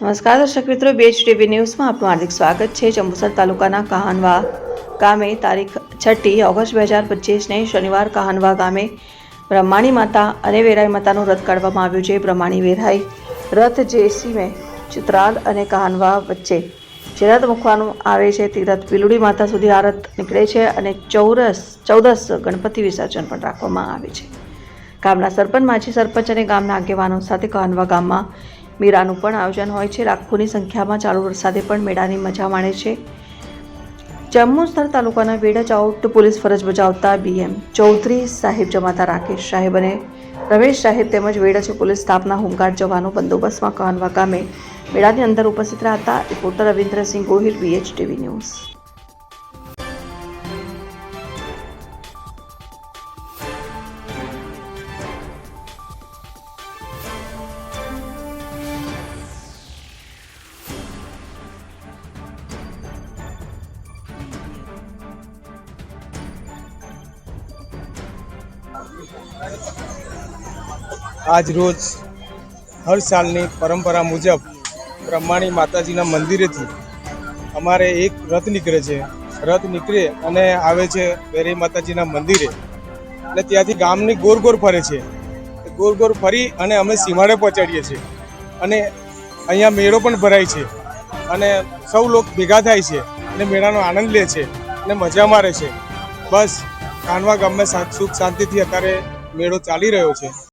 નમસ્કાર, દર્શક મિત્રો બેચ ટીવી ન્યૂઝમાં આપનું હાર્દિક સ્વાગત છે. જંબુસર તાલુકાના કહાનવા ગામે તારીખ છઠ્ઠી ઓગસ્ટ બે હજાર પચીસને શનિવાર કહાનવા ગામે બ્રહ્માણી માતા અને વેરાઈ માતાનું રથ કાઢવામાં આવ્યું છે. બ્રહ્માણી, વેરાઈ રથ જેસીમે ચિત્રાલ અને કહાનવા વચ્ચે જે રથ મૂકવાનું આવે છે તે રથ પીલુડી માતા સુધી આ રથ નીકળે છે અને ચૌરસ, ચૌદસ ગણપતિ વિસર્જન પણ રાખવામાં આવે છે. ગામના સરપંચ, માજી સરપંચ અને ગામના આગેવાનો સાથે કહાનવા ગામમાં મેળાનું પણ આયોજન હોય છે. લાખોની સંખ્યામાં ચાલુ વરસાદે પણ મેળાની મજા માણે છે. જંબુસર તાલુકાના વેડજ આઉટ પોલીસ ફરજ બજાવતા બીએમ ચૌધરી સાહેબ જમાતા રાકેશ સાહેબ અને રમેશ સાહેબ તેમજ વેડજ પોલીસ સ્ટાફના હોમગાર્ડ જવાનો બંદોબસ્તમાં કહનવા ગામે મેળાની અંદર ઉપસ્થિત રહ્યા હતા. Reporter Ravindrasinh Gohil VH TV news આજ રોજ હર સાલની પરંપરા મુજબ બ્રહ્માણી માતાજીના મંદિરેથી અમારે એક રથ નીકળે છે. રથ નીકળે અને આવે છે બેરી માતાજીના મંદિરે. અને ત્યાંથી ગામની ગોર ગોર ફરે છે. ગોર ગોર ફરી અને અમે સીમાડે પહોંચાડીએ છીએ. અને અહીંયા મેળો પણ ભરાય છે. અને સૌ લોકો ભેગા થાય છે. અને મેળાનો આનંદ લે છે. અને મજા મારે છે. બસ કાનવા ગામમાં સુખ શાંતિથી અત્યારે મેળો ચાલી રહ્યો છે.